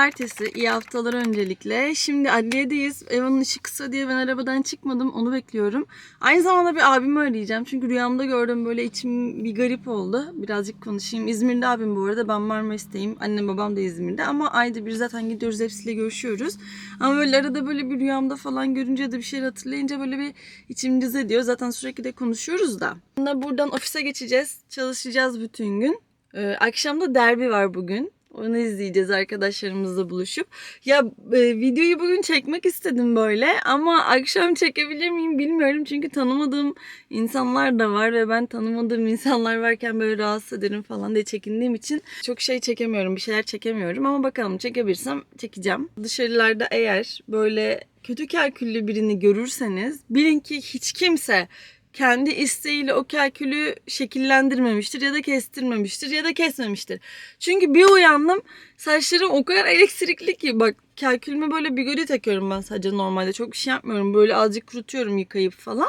Pazartesi. iyi haftalar öncelikle. Şimdi adliyedeyiz. Evan'ın ışığı kısa diye ben arabadan çıkmadım. Onu bekliyorum. Aynı zamanda bir abimi arayacağım. Çünkü rüyamda gördüm böyle içim bir garip oldu. Birazcık konuşayım. İzmir'de abim bu arada. Ben Marmaris'teyim. Annem babam da İzmir'de. Ama ayda bir zaten gidiyoruz. Hepsiyle görüşüyoruz. Ama böyle arada böyle bir rüyamda falan görünce de bir şeyler hatırlayınca böyle bir içim cız ediyor. Zaten sürekli de konuşuyoruz da. Buradan ofise geçeceğiz. Çalışacağız bütün gün. Ee, akşam da derbi var bugün. Onu izleyeceğiz arkadaşlarımızla buluşup. Ya e, videoyu bugün çekmek istedim böyle ama akşam çekebilir miyim bilmiyorum. Çünkü tanımadığım insanlar da var ve ben tanımadığım insanlar varken böyle rahatsız ederim falan diye çekindiğim için çok şey çekemiyorum, bir şeyler çekemiyorum. Ama bakalım çekebilirsem çekeceğim. Dışarılarda eğer böyle kötü kalküllü birini görürseniz bilin ki hiç kimse kendi isteğiyle o kalkülü şekillendirmemiştir ya da kestirmemiştir ya da kesmemiştir. Çünkü bir uyandım saçlarım o kadar elektrikli ki bak kalkülüme böyle bigodi takıyorum ben sadece normalde çok şey yapmıyorum böyle azıcık kurutuyorum yıkayıp falan.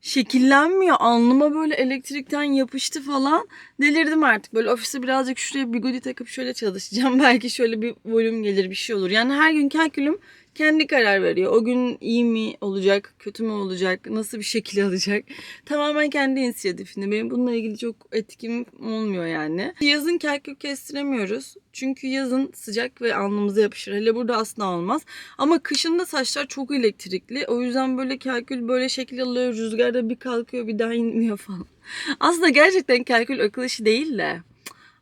Şekillenmiyor alnıma böyle elektrikten yapıştı falan delirdim artık böyle ofiste birazcık şuraya bigodi takıp şöyle çalışacağım belki şöyle bir volüm gelir bir şey olur yani her gün kalkülüm kendi karar veriyor. O gün iyi mi olacak, kötü mü olacak, nasıl bir şekil alacak. Tamamen kendi inisiyatifinde. Benim bununla ilgili çok etkim olmuyor yani. Yazın kalkül kestiremiyoruz. Çünkü yazın sıcak ve alnımıza yapışır. Hele burada asla olmaz. Ama kışın da saçlar çok elektrikli. O yüzden böyle kalkül böyle şekil alıyor. Rüzgarda bir kalkıyor bir daha inmiyor falan. Aslında gerçekten kalkül akıl işi değil de.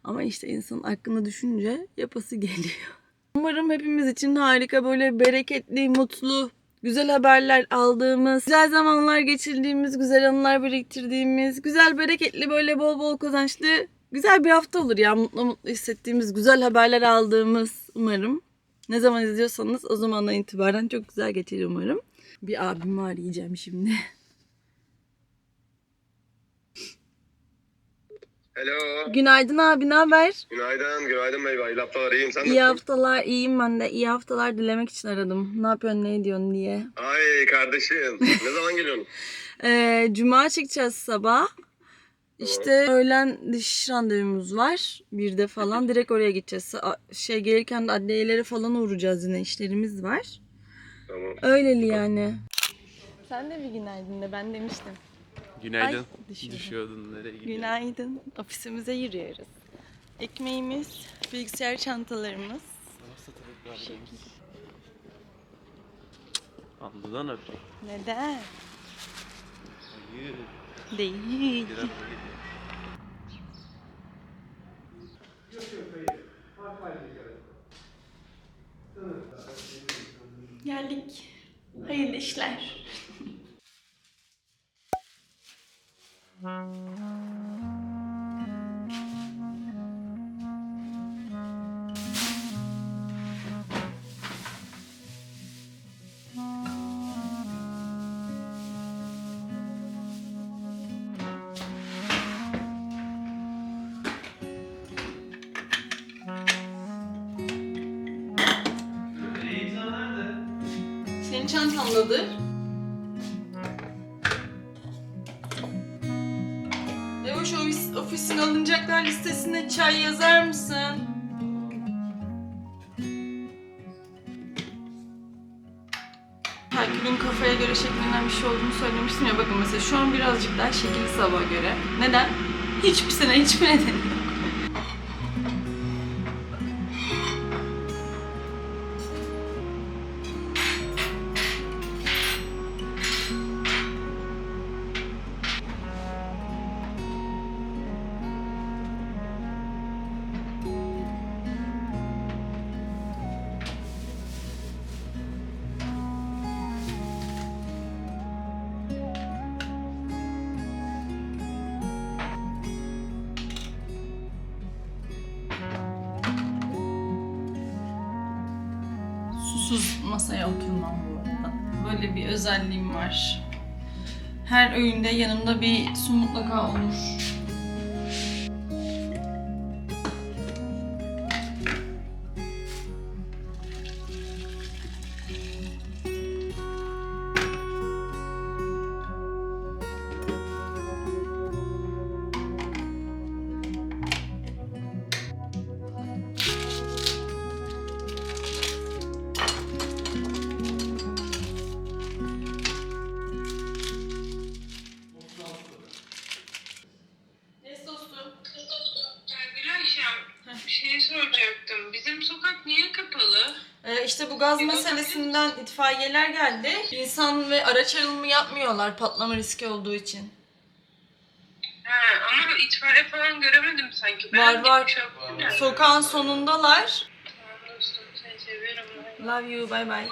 Ama işte insanın aklını düşünce yapası geliyor. Umarım hepimiz için harika böyle bereketli, mutlu, güzel haberler aldığımız, güzel zamanlar geçirdiğimiz, güzel anılar biriktirdiğimiz, güzel bereketli böyle bol bol kazançlı güzel bir hafta olur ya. Mutlu mutlu hissettiğimiz, güzel haberler aldığımız umarım. Ne zaman izliyorsanız o zamandan itibaren çok güzel geçer umarım. Bir abimi arayacağım şimdi. Hello. Günaydın abi, ne haber? Günaydın, günaydın bey. İyi haftalar, iyiyim. Sen İyi nasılsın? haftalar, iyiyim ben de. İyi haftalar dilemek için aradım. Ne yapıyorsun, ne ediyorsun diye. Ay kardeşim, ne zaman geliyorsun? Ee, Cuma çıkacağız sabah. İşte öğlen diş randevumuz var. Bir de falan direkt oraya gideceğiz. A- Şey gelirken de adliyelere falan uğrayacağız yine işlerimiz var. tamam. Öyleli yani. Sen de bir günaydın de ben demiştim. Günaydın. Ay, düşüyordum. Düşüyordun nereye gidiyorsun? Günaydın. Ofisimize yürüyoruz. Ekmeğimiz, bilgisayar çantalarımız. Şekil. Alnından öpeyim. Neden? Hayır. Değil. Biraz da gidiyor. Geldik. Hayırlı işler. Senin çantandadır. Listesine çay yazar mısın? Herkül'ün kafaya göre şekillenen bir şey olduğunu söylemiştim ya bakın mesela şu an birazcık daha şekilli sabah göre. Neden? Hiçbir sene hiçbir nedeni yanımda bir su mutlaka olur. İtfaiyeler geldi. İnsan ve araç ayrımı yapmıyorlar patlama riski olduğu için. He, ama itfaiye falan göremedim sanki. Var, Ben var. şey yaptım ya. Sokağın sonundalar. Tamam dostum seni seviyorum. Love you, bye bye.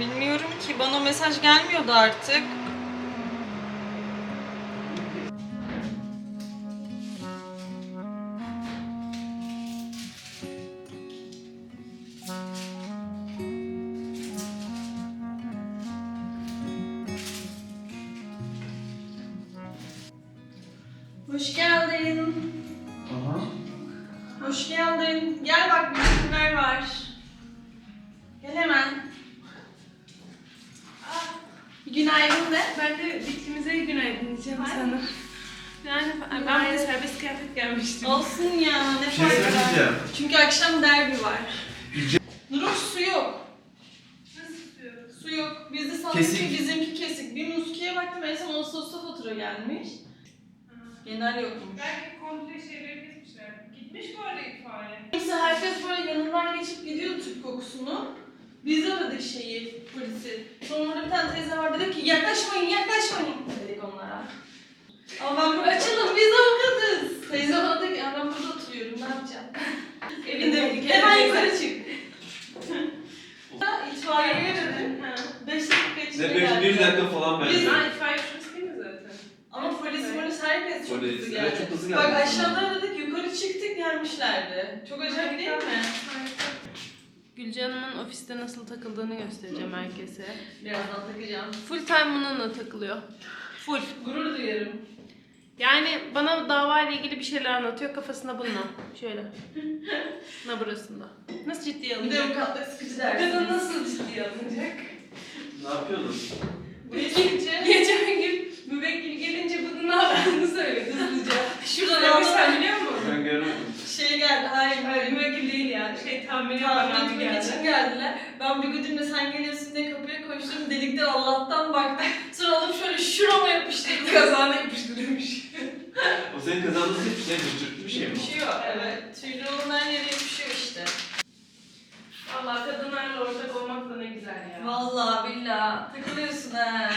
Bilmiyorum ki bana mesaj gelmiyordu artık. Hoş geldin. Hoş geldin. Gel bak bizimkiler var. Gel hemen. Günaydın de. Ben de bitkimize günaydın diyeceğim sana. Yani ben de serbest kıyafet gelmiştim. Olsun ya ne şey fark söyleyeceğim. Çünkü akşam derbi var. Duruş su yok. Su yok. Biz de sandık ki Kesik. bizimki kesik. Bir muskiye baktım en son Ağustos'ta fatura gelmiş. Genel yokmuş. Belki komple şeyleri kesmişler. Gitmiş bu arada itfaiye. Neyse herkes böyle yanından geçip gidiyordu Türk kokusunu. Biz aradık şeyi, polisi. Sonra orada bir tane teyze var dedi ki yaklaşmayın, yaklaşmayın dedik onlara. Ama ben burada açılın, biz avukatız. Teyze bana dedi ki "Ya ben burada oturuyorum, ne yapacağım? Evinde Hemen yukarı çık. İtfaiyeyi aradım. Ha. 5 dakika içinde Ne beş, bir dakika falan Biz- bence. Ha itfaiye şurası değil mi zaten? Ama polis polis herkes çok Polis, hızlı evet, geldi. çok hızlı Bak geldi. aşağıda aradık, yukarı çıktık gelmişlerdi. Çok acayip değil mi? Gülce Hanım'ın ofiste nasıl takıldığını göstereceğim herkese. Birazdan takacağım. Full time bununla takılıyor. Full. Gurur duyarım. Yani bana dava ile ilgili bir şeyler anlatıyor kafasında bununla. Şöyle. Na burasında. Nasıl ciddiye Bir de alınacak? avukatlık sıkıcı Kadın dersin. nasıl ciddiye alınacak? Ne yapıyordun? Geçince Geçen gün müvekkil gelince bunun ne yaptığını söyledi hızlıca. Şurada ne sen biliyor musun? Ben görmedim. şey geldi, hayır Hayır müvekkil değil ya. Şey tahmin Tahmin yapan etmek geldi. için geldiler. Ben bir güdümle sen geliyorsun diye kapıya koştum. Delikten Allah'tan baktım. Sonra alıp şöyle şurama yapıştırdım. Kazağına yapıştırılmış. O senin kazandığın bir şey mi? Çırptı bir şey mi? Yapışıyor. Evet. Tüylü olan her yere yapışıyor işte. Allah kadınlarla ortak olmak da ne güzel ya. Vallahi billahi. Takılıyorsun ha.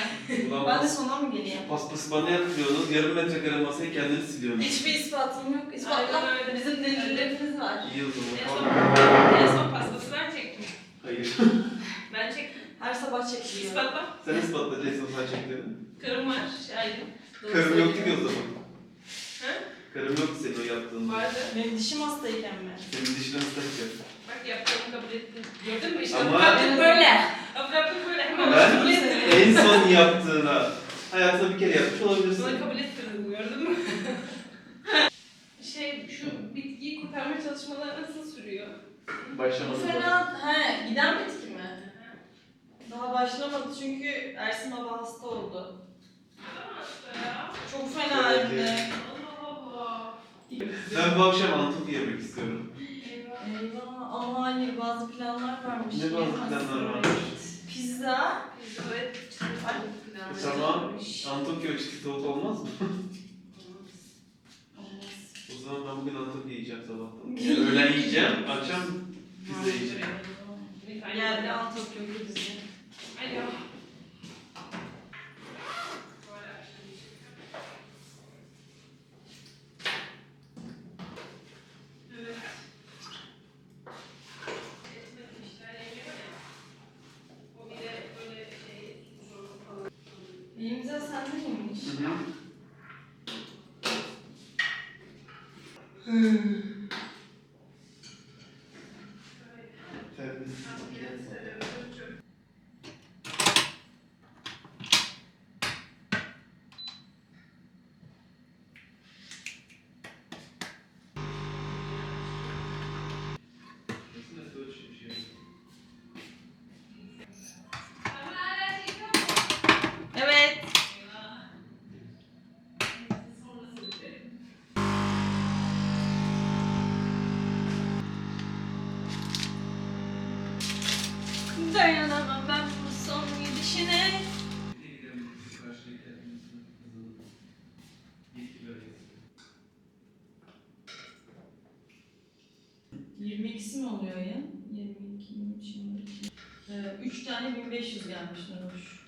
Ulan Ben de bas, sona mı geleyim? paspası bana yapıyorsunuz, yarım metrekare masayı kendiniz siliyorsunuz. Hiçbir ispatım yok. İspatla. Aynen öyle. Bizim delillerimiz var. İyi o En zaman. son, Kalk. en son pastası ben çektim. Hayır. Ben çektim. Her sabah çekiliyor. İspatla. Sen ispatlayacaksın sen çektiğini. Karım var. Şahidim. Doğru Karım yoktu ki söylüyor. o zaman. Ha? Karım yoktu senin o yaptığın. Vardı. Benim dişim hastayken mi? Senin dişini ıslatacak. Bak yaptığımı kabul ettim. Gördün mü işte? Ama- Avukatlık böyle. Avukatlık böyle. Hemen Ben kabul en son yaptığına hayatında bir kere yapmış olabilirsin. Sana kabul ettirdim gördün mü? şey şu bitkiyi kurtarma çalışmaları nasıl sürüyor? Bu Başlamadım. fena, he giden bitki mi? Daha başlamadı çünkü Ersin baba hasta oldu. Çok fena hem de. Allah Allah. Ben bu akşam Antuk yemek istiyorum. Eyvah. Ama hayır bazı planlar varmış. Ne bazı planlar varmış? Pizza. Evet. Ay, E tamam, Antukya çiğ tavuk olmaz mı? Olmaz. O zaman ben bugün Antukya yiyeceğim sabahtan. Yani öğlen yiyeceğim, akşam pizza yiyeceğim. Geldi Antep'e bizi. Alo. 嗯。22'si mi oluyor ya? 22, 23, 22. Ee, 3 tane 1500 gelmiş Nuruş.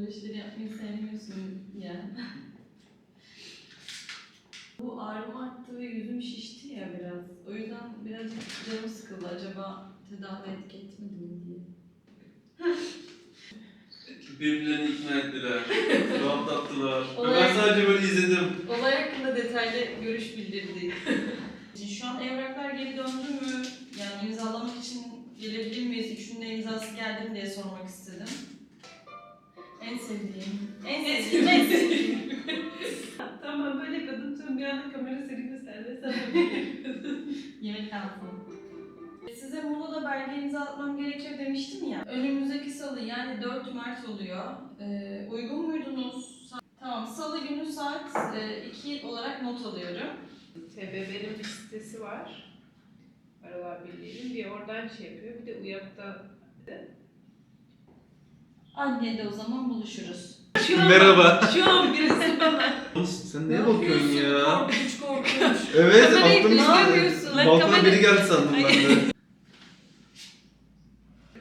Böyle işleri yapmayı sevmiyorsun ya. Bu ağrım arttı ve yüzüm şişti ya biraz. O yüzden birazcık canım sıkıldı. Acaba tedavi etki etmedi mi diye. Birbirlerini ikna ettiler. Rahatlattılar. Olay- ben sadece böyle izledim. Olay hakkında detaylı görüş bildirdi. Şu an evraklar geri döndü mü? Yani imzalamak için gelebilir miyiz? Üçünün imzası geldi mi diye sormak istedim. En sevdiğim. En sevdiğim. en sevdiğim. Tamam böyle kadın tüm bir anda kamera seni gösterdi. Sen de Yemek aldım. Size Muğla'da belge imzalatmam gerekiyor demiştim ya. Önümüzdeki salı yani 4 Mart oluyor. Ee, uygun muydunuz? Tamam salı günü saat 2 olarak not alıyorum. TBB'nin bir sitesi var. Aralar Birliği'nin. Bir oradan şey yapıyor. Bir de UYAP'ta Adliyede o zaman buluşuruz. Merhaba. Şu an birisi bana. Sen neye bakıyorsun ya? Korkunç korkunç. Evet, Kamerayı aklım görmüyorsun. Lan Balkona kamera- biri geldi sandım ben de.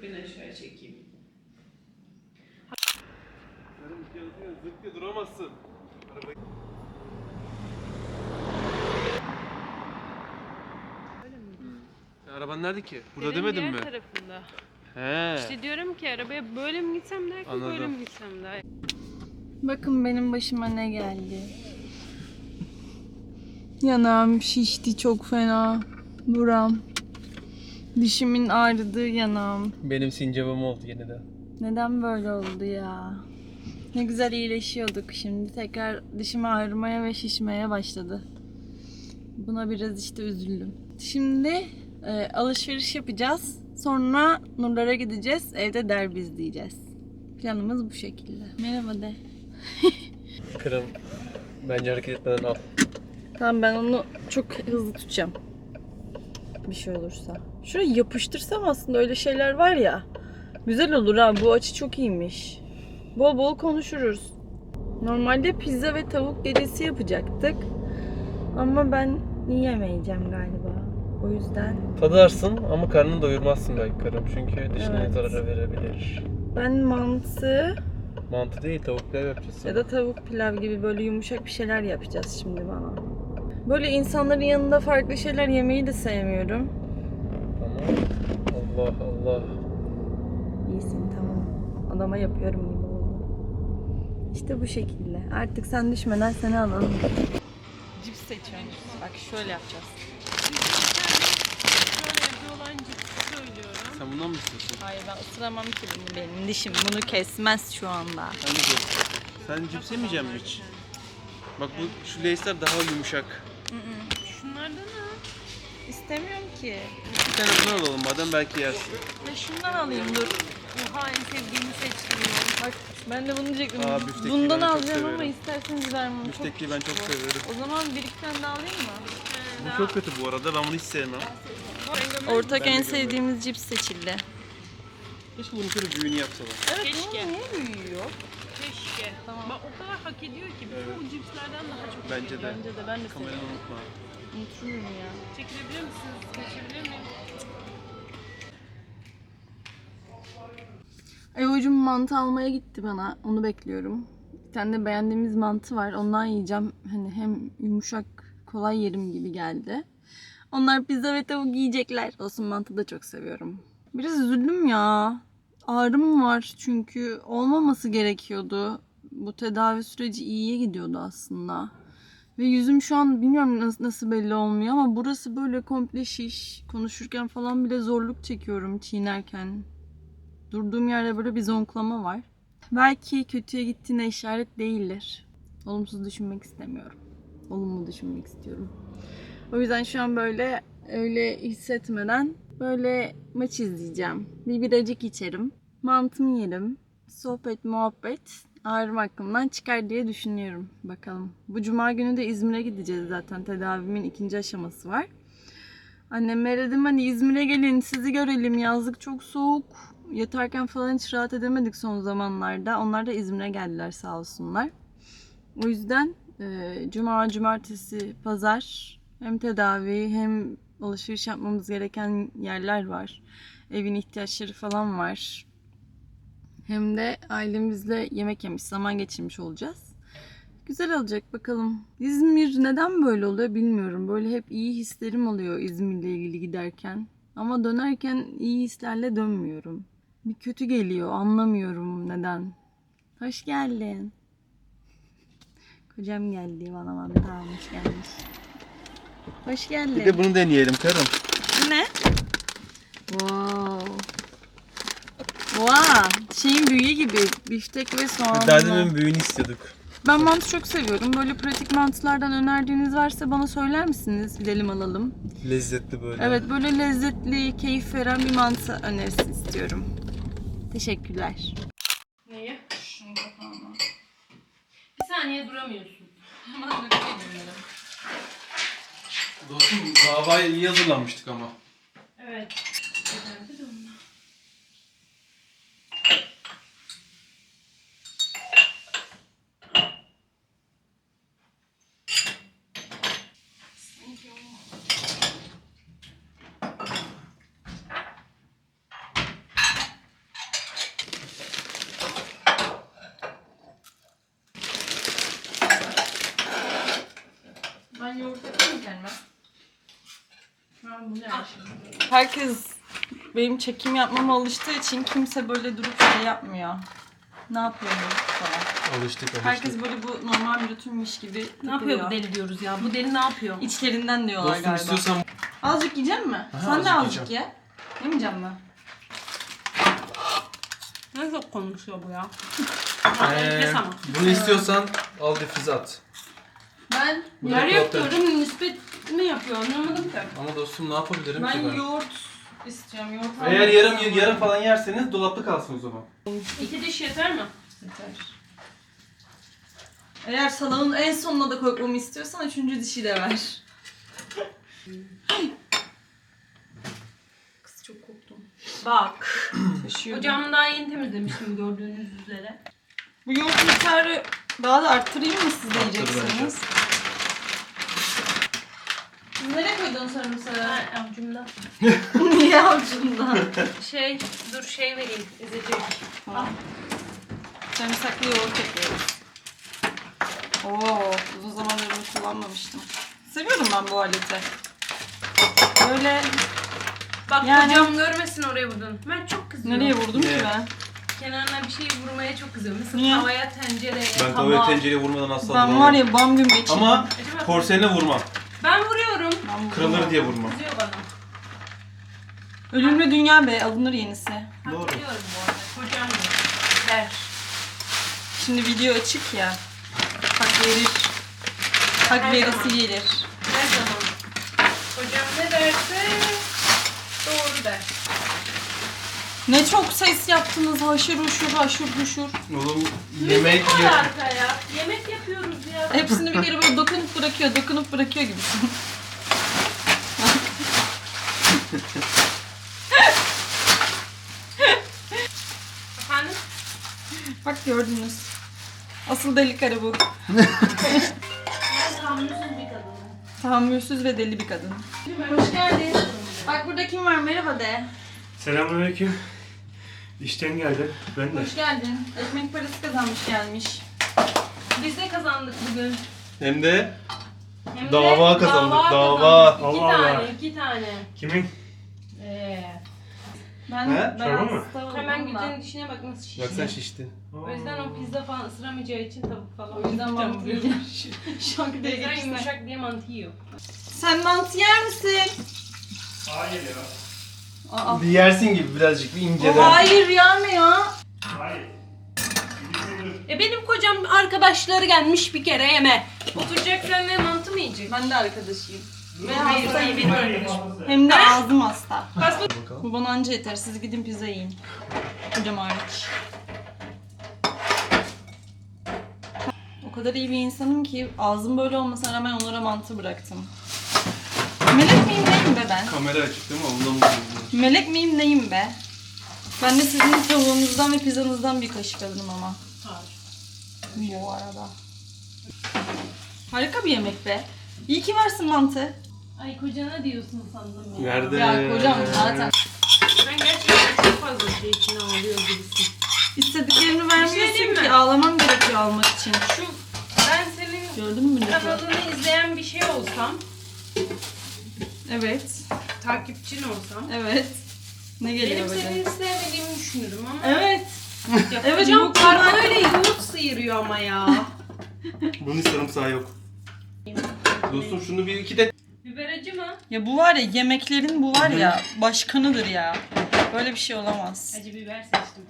ben aşağı çekeyim. Karım yazıyor, duramazsın. Arabayı... Araban nerede ki? Burada demedin diğer mi? tarafında. He. İşte diyorum ki arabaya böyle mi gitsem derken Anladım. böyle mi gitsem der. Bakın benim başıma ne geldi. Yanağım şişti çok fena. Buram. Dişimin ağrıdığı yanağım. Benim sincabım oldu yeniden. Neden böyle oldu ya? Ne güzel iyileşiyorduk. Şimdi tekrar dişim ağrımaya ve şişmeye başladı. Buna biraz işte üzüldüm. Şimdi e, alışveriş yapacağız. Sonra Nurlara gideceğiz. Evde derbi izleyeceğiz. Planımız bu şekilde. Merhaba de. Kırım. Bence hareket etmeden al. Tamam ben onu çok hızlı tutacağım. Bir şey olursa. Şuraya yapıştırsam aslında öyle şeyler var ya. Güzel olur ha. Bu açı çok iyiymiş. Bol bol konuşuruz. Normalde pizza ve tavuk gecesi yapacaktık. Ama ben yiyemeyeceğim galiba. O yüzden Tadarsın ama karnını doyurmazsın belki karım. Çünkü dişine Evet. zarar verebilir. ben mantı Mantı değil tavuk pilav yapacağız. ya da tavuk pilav gibi böyle yumuşak bir şeyler yapacağız şimdi bana. Böyle insanların yanında farklı şeyler yemeyi de sevmiyorum. Tamam. Allah Allah. İyisin tamam. Adama yapıyorum gibi oldu. İşte bu şekilde. Artık sen düşmeden seni alalım. Cips seçiyorum. Bak şöyle yapacağız. Şöyle evde olan cipsi söylüyorum. Sen bundan mı istiyorsun? Hayır ben ısıramam ki bunu benim dişim. Bunu kesmez şu anda. Sen de Sen cips yemeyecek misin hiç? Bak bu şu leysler daha yumuşak. Şunlardan al. İstemiyorum ki. Bir tane bundan alalım madem belki yersin. Ya şundan alayım dur. Oha en sevdiğimi seçtim ya. Bak ben de bunu diyecektim. Aa, büftekli Bundan ben çok alacağım ama severim. isterseniz vermem. Çok... Ben çok severim. O zaman bir iki tane daha alayım mı? Bu çok kötü bu arada ben bunu hiç sevmem. Ortak en sevdiğimiz cips seçildi. Keşke bunun şöyle büyüğünü yapsalar. Evet Keşke. niye büyüyor? Keşke. Tamam. Bak o kadar hak ediyor ki. Bütün Evet. bu cipslerden daha çok hak Bence de. Bence de ben de Kameranı seviyorum. unutma. Unuturum ya. Çekilebilir misiniz? Geçebilir miyim? Evo'cum mantı almaya gitti bana. Onu bekliyorum. Bir tane de beğendiğimiz mantı var. Ondan yiyeceğim. Hani hem yumuşak kolay yerim gibi geldi. Onlar pizza ve tavuk yiyecekler. Olsun mantı da çok seviyorum. Biraz üzüldüm ya. Ağrım var çünkü olmaması gerekiyordu. Bu tedavi süreci iyiye gidiyordu aslında. Ve yüzüm şu an bilmiyorum nasıl, nasıl belli olmuyor ama burası böyle komple şiş. Konuşurken falan bile zorluk çekiyorum çiğnerken. Durduğum yerde böyle bir zonklama var. Belki kötüye gittiğine işaret değildir. Olumsuz düşünmek istemiyorum. Olumlu düşünmek istiyorum. O yüzden şu an böyle öyle hissetmeden böyle maç izleyeceğim. Bir biracık içerim. Mantımı yerim. Sohbet, muhabbet ağrım hakkımdan çıkar diye düşünüyorum. Bakalım. Bu cuma günü de İzmir'e gideceğiz zaten. Tedavimin ikinci aşaması var. Anneme dedim hani İzmir'e gelin sizi görelim yazlık çok soğuk. Yatarken falan hiç rahat edemedik son zamanlarda. Onlar da İzmir'e geldiler sağ olsunlar. O yüzden e, cuma, cumartesi, pazar hem tedavi hem alışveriş yapmamız gereken yerler var. Evin ihtiyaçları falan var. Hem de ailemizle yemek yemiş, zaman geçirmiş olacağız. Güzel olacak bakalım. İzmir neden böyle oluyor bilmiyorum. Böyle hep iyi hislerim oluyor İzmir'le ilgili giderken. Ama dönerken iyi hislerle dönmüyorum. Bir kötü geliyor. Anlamıyorum neden. Hoş geldin. Kocam geldi bana mantı almış gelmiş. Hoş geldin. Bir de bunu deneyelim karım. Ne? Wow. Wow. Şeyin büyüğü gibi. Biftek ve soğanlı. Daha demin büyüğünü istiyorduk. Ben mantı çok seviyorum. Böyle pratik mantılardan önerdiğiniz varsa bana söyler misiniz? Gidelim alalım. Lezzetli böyle. Evet böyle lezzetli, keyif veren bir mantı önerisi istiyorum. Teşekkürler. Neyi? Bir saniye duramıyorsun. Dostum davaya iyi hazırlanmıştık ama. Evet. Güzeldi de ondan. Ben yoğurt yapayım kendime. Ben bunu yapayım. Herkes benim çekim yapmama alıştığı için kimse böyle durup şey yapmıyor. Ne yapıyorsun falan. Alıştık alıştık. Herkes böyle bu normal bir rutinmiş gibi Ne yapıyor bu deli diyoruz ya? Bu deli ne yapıyor? İçlerinden diyorlar Dostum galiba. istiyorsan Azıcık yiyecek mi? Aha, Sen de azıcık azıcık ye. Yemeyecek mi? Ne çok konuşuyor bu ya? Ee, Kes ama. bunu istiyorsan al difüze at. Ben Bu kulakta. yapıyorum, nispet mi yapıyor anlamadım ki. Ama dostum ne yapabilirim ben ki ben? yoğurt istiyorum. Yoğurt Eğer almak yarım istiyorum. yarım falan yerseniz dolapta kalsın o zaman. İki diş yeter mi? Yeter. Eğer salamın en sonuna da koymamı istiyorsan üçüncü dişi de ver. Kız çok korktum. Bak. Taşıyordum. Ocağımı daha yeni temizlemiştim gördüğünüz üzere. Bu yoğurt miktarı daha da arttırayım mı siz de Arttır yiyeceksiniz? Siz nereye koydun sarımsağı? Ha, avcumda. Niye avcunda? Şey, dur şey vereyim, ezecek. Al. Sarımsaklı yoğurt yapıyoruz. Oo, uzun zamandır bunu kullanmamıştım. Seviyorum ben bu aleti. Böyle Bak Yani- kocam görmesin oraya vurdun. Ben çok kızıyorum. nereye vurdum ki Ne? ben? Kenarına bir şey vurmaya çok kızıyorum. Mesela Niye? tavaya, tencereye, Ben tabağa. tavaya tencereye vurmadan asla Ben var ya bam gün geçirdim. Ama Acaba- porseline vurmam. Ben vuruyorum. Ben. Kırılır diye vurmam. Kızıyor bana. Ölümlü dünya be alınır yenisi. Doğru. Doğru. Biliyorum bu arada. Kocam da. Der. Şimdi video açık ya. Hak verir. Hak Her verisi zaman. gelir. Her zaman. Kocam ne derse doğru der. Ne çok ses yaptınız haşır uşur haşır huşur. Oğlum yemek Müzik var ye. arkaya. Yemek yapıyoruz ya. Hepsini bir kere böyle dokunup bırakıyor, dokunup bırakıyor gibisin. Efendim? Bak gördünüz. Asıl deli karı bu. Ben tahammülsüz bir kadınım. Tahammülsüz ve deli bir kadın. Hoş geldin. Bak burada kim var? Merhaba de. Selamünaleyküm. İşten geldim. Ben de. Hoş geldin. Ekmek parası kazanmış gelmiş. Biz de kazandık bugün. Hem de Hem de Dava kazandık, dava dava. kazandık. İki Allah tane, Allah. iki tane. Kimin? Ee, Ben, He? ben Çorba mı? hasta oldum hemen da. Gülce'nin dişine bak nasıl şişti. bak sen şiştin. O yüzden o pizza falan ısıramayacağı için tavuk falan. O yüzden mantı yiyeceğim. Şak diye Bizden geçti. yumuşak diye mantı yiyor. Sen mantı yer misin? Hayır ya. Aa. Bir yersin gibi birazcık bir inceden. hayır yani ya. Hayır. E benim kocam arkadaşları gelmiş bir kere yeme. Oturacak seninle mantı mı yiyecek? Ben de arkadaşıyım. Ve hayır, benim arkadaşım. Hem de ağzım hasta. Hasta Bakalım. Bu bana anca yeter. Siz gidin pizza yiyin. Hocam hariç. O kadar iyi bir insanım ki ağzım böyle olmasına rağmen onlara mantı bıraktım. Miyim neyim be ben? Kamera açık değil mi? Ondan mı bozuyorsun? Melek miyim neyim be? Ben de sizin tavuğunuzdan ve pizzanızdan bir kaşık alırım ama. Bu arada. Harika bir yemek be. İyi ki varsın mantı. Ay kocana diyorsun sandım ya. Nerede? Ya kocam zaten Ben gerçekten çok fazla şey için ağlıyor gibisin. istediklerini Bir şey vermiyorsun diyeyim ki mi? ağlamam gerekiyor almak için. Şu ben senin Gördün mü kanalını izleyen bir şey olsam, Evet. takipçin olsam, Evet. Ne geliyor benim böyle? seni istemediğimi düşünürüm ama Evet. ya Evet, kocam bu kadar- böyle yoğurt sıyırıyor ama ya. Bunun sarımsağı yok. Dostum şunu bir iki de... Biber acı mı? Ya bu var ya yemeklerin bu var ya başkanıdır ya. Böyle bir şey olamaz. Acı biber seçtim.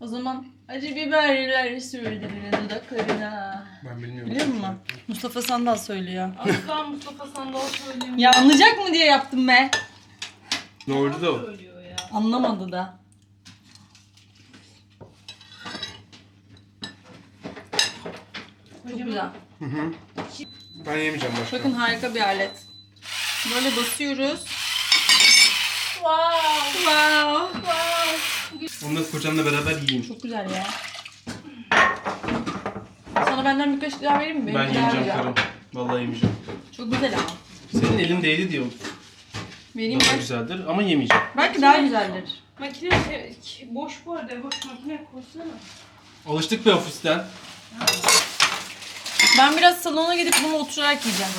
O zaman acı biberler sürdürülen dudaklarına. Ben bilmiyorum. Biliyor musun? Mustafa Sandal söylüyor. Aslan Mustafa Sandal söylüyor. Ya anlayacak mı diye yaptım be. Ne oldu da o? söylüyor ya. Anlamadı da. Çok güzel. Ben yemeyeceğim başka. Bakın harika bir alet. Böyle basıyoruz. Wow. Wow. Wow. Onu da kocanla beraber yiyeyim. Çok güzel ya. Sana benden bir kaşık daha vereyim mi? Ben daha yemeyeceğim güzel. karım. Vallahi yemeyeceğim. Çok güzel ama. Senin elin değdi diyor. Vereyim Daha bak. güzeldir ama yemeyeceğim. Belki daha güzeldir. Makine şey- boş bu arada. Boş makine koysana. Alıştık be ofisten. Ben biraz salona gidip bunu oturarak yiyeceğim.